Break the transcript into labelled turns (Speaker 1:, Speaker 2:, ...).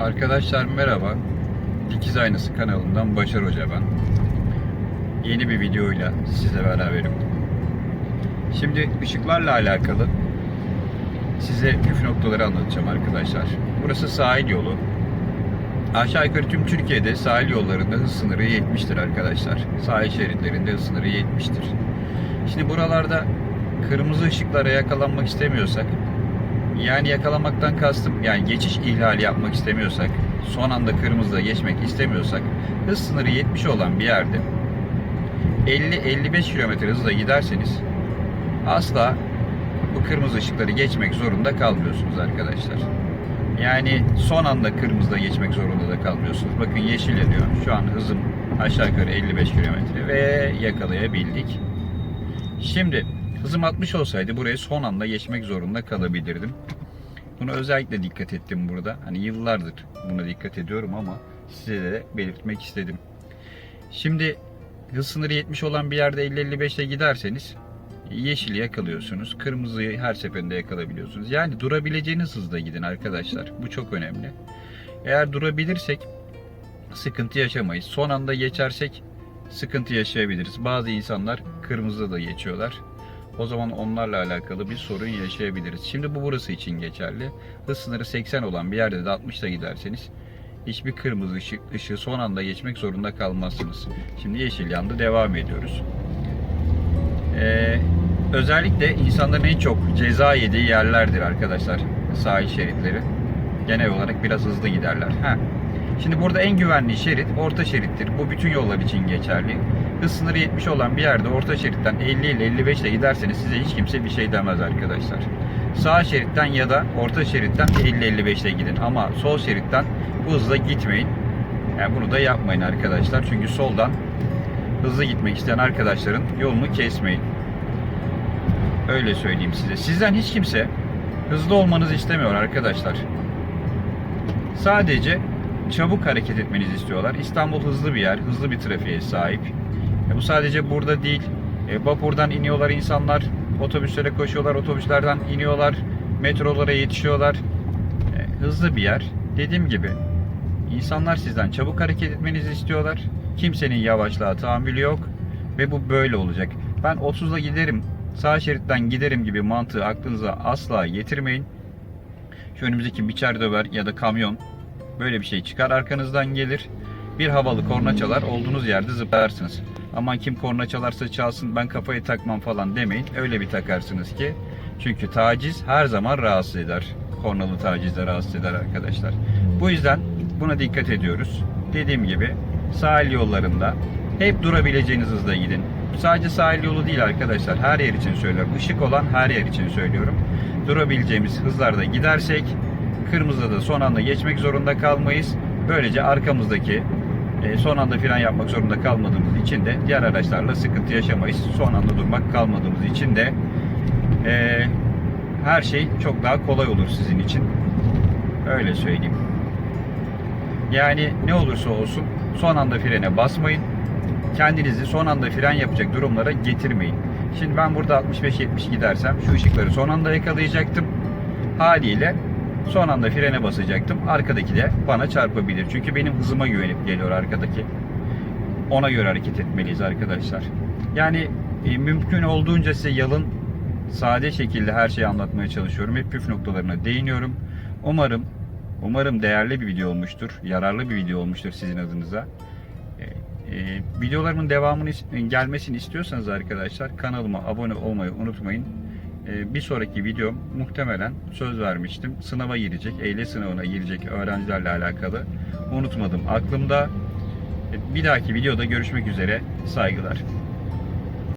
Speaker 1: Arkadaşlar merhaba. Dikiz Aynası kanalından Başar Hoca ben. Yeni bir videoyla size beraberim. Şimdi ışıklarla alakalı size püf noktaları anlatacağım arkadaşlar. Burası sahil yolu. Aşağı yukarı tüm Türkiye'de sahil yollarında hız sınırı 70'tir arkadaşlar. Sahil şeritlerinde hız sınırı 70'tir. Şimdi buralarda kırmızı ışıklara yakalanmak istemiyorsak yani yakalamaktan kastım yani geçiş ihlali yapmak istemiyorsak, son anda kırmızıda geçmek istemiyorsak, hız sınırı 70 olan bir yerde 50-55 km hızla giderseniz asla bu kırmızı ışıkları geçmek zorunda kalmıyorsunuz arkadaşlar. Yani son anda kırmızıda geçmek zorunda da kalmıyorsunuz. Bakın yeşil yanıyor. Şu an hızım aşağı yukarı 55 km ve yakalayabildik. Şimdi hızım 60 olsaydı burayı son anda geçmek zorunda kalabilirdim. Buna özellikle dikkat ettim burada. Hani yıllardır buna dikkat ediyorum ama size de belirtmek istedim. Şimdi hız sınırı 70 olan bir yerde 50-55 ile giderseniz yeşili yakalıyorsunuz. Kırmızıyı her seferinde yakalabiliyorsunuz. Yani durabileceğiniz hızda gidin arkadaşlar. Bu çok önemli. Eğer durabilirsek sıkıntı yaşamayız. Son anda geçersek sıkıntı yaşayabiliriz. Bazı insanlar kırmızıda da geçiyorlar. O zaman onlarla alakalı bir sorun yaşayabiliriz. Şimdi bu burası için geçerli. Hız sınırı 80 olan bir yerde de 60 ile giderseniz hiçbir kırmızı ışık, ışığı son anda geçmek zorunda kalmazsınız. Şimdi yeşil yandı devam ediyoruz. Ee, özellikle insanların en çok ceza yediği yerlerdir arkadaşlar sahil şeritleri. Genel olarak biraz hızlı giderler. Heh. Şimdi burada en güvenli şerit orta şerittir. Bu bütün yollar için geçerli. Hız sınırı 70 olan bir yerde orta şeritten 50 ile 55 ile giderseniz size hiç kimse bir şey demez arkadaşlar. Sağ şeritten ya da orta şeritten 50-55 ile gidin. Ama sol şeritten hızla gitmeyin. Yani bunu da yapmayın arkadaşlar. Çünkü soldan hızlı gitmek isteyen arkadaşların yolunu kesmeyin. Öyle söyleyeyim size. Sizden hiç kimse hızlı olmanızı istemiyor arkadaşlar. Sadece çabuk hareket etmenizi istiyorlar. İstanbul hızlı bir yer, hızlı bir trafiğe sahip. E bu sadece burada değil. E, vapurdan iniyorlar insanlar, otobüslere koşuyorlar, otobüslerden iniyorlar, metrolara yetişiyorlar. E, hızlı bir yer. Dediğim gibi insanlar sizden çabuk hareket etmenizi istiyorlar. Kimsenin yavaşlığa tahammülü yok ve bu böyle olacak. Ben 30'la giderim, sağ şeritten giderim gibi mantığı aklınıza asla getirmeyin. Şu önümüzdeki biçer döver ya da kamyon böyle bir şey çıkar arkanızdan gelir. Bir havalı korna çalar olduğunuz yerde zıplarsınız. Aman kim korna çalarsa çalsın ben kafayı takmam falan demeyin. Öyle bir takarsınız ki. Çünkü taciz her zaman rahatsız eder. Kornalı taciz de rahatsız eder arkadaşlar. Bu yüzden buna dikkat ediyoruz. Dediğim gibi sahil yollarında hep durabileceğiniz hızda gidin. Sadece sahil yolu değil arkadaşlar. Her yer için söylüyorum. Işık olan her yer için söylüyorum. Durabileceğimiz hızlarda gidersek kırmızıda da son anda geçmek zorunda kalmayız. Böylece arkamızdaki e, son anda fren yapmak zorunda kalmadığımız için de diğer araçlarla sıkıntı yaşamayız. Son anda durmak kalmadığımız için de e, her şey çok daha kolay olur sizin için. Öyle söyleyeyim. Yani ne olursa olsun son anda frene basmayın. Kendinizi son anda fren yapacak durumlara getirmeyin. Şimdi ben burada 65-70 gidersem şu ışıkları son anda yakalayacaktım. Haliyle son anda frene basacaktım. Arkadaki de bana çarpabilir. Çünkü benim hızıma güvenip geliyor arkadaki. Ona göre hareket etmeliyiz arkadaşlar. Yani e, mümkün olduğunca size yalın, sade şekilde her şeyi anlatmaya çalışıyorum. Hep püf noktalarına değiniyorum. Umarım umarım değerli bir video olmuştur. Yararlı bir video olmuştur sizin adınıza. E, e, videolarımın devamını gelmesini istiyorsanız arkadaşlar kanalıma abone olmayı unutmayın. E, bir sonraki video muhtemelen söz vermiştim. Sınava girecek, eyle sınavına girecek öğrencilerle alakalı. Unutmadım aklımda. E, Bir dahaki videoda görüşmek üzere. Saygılar.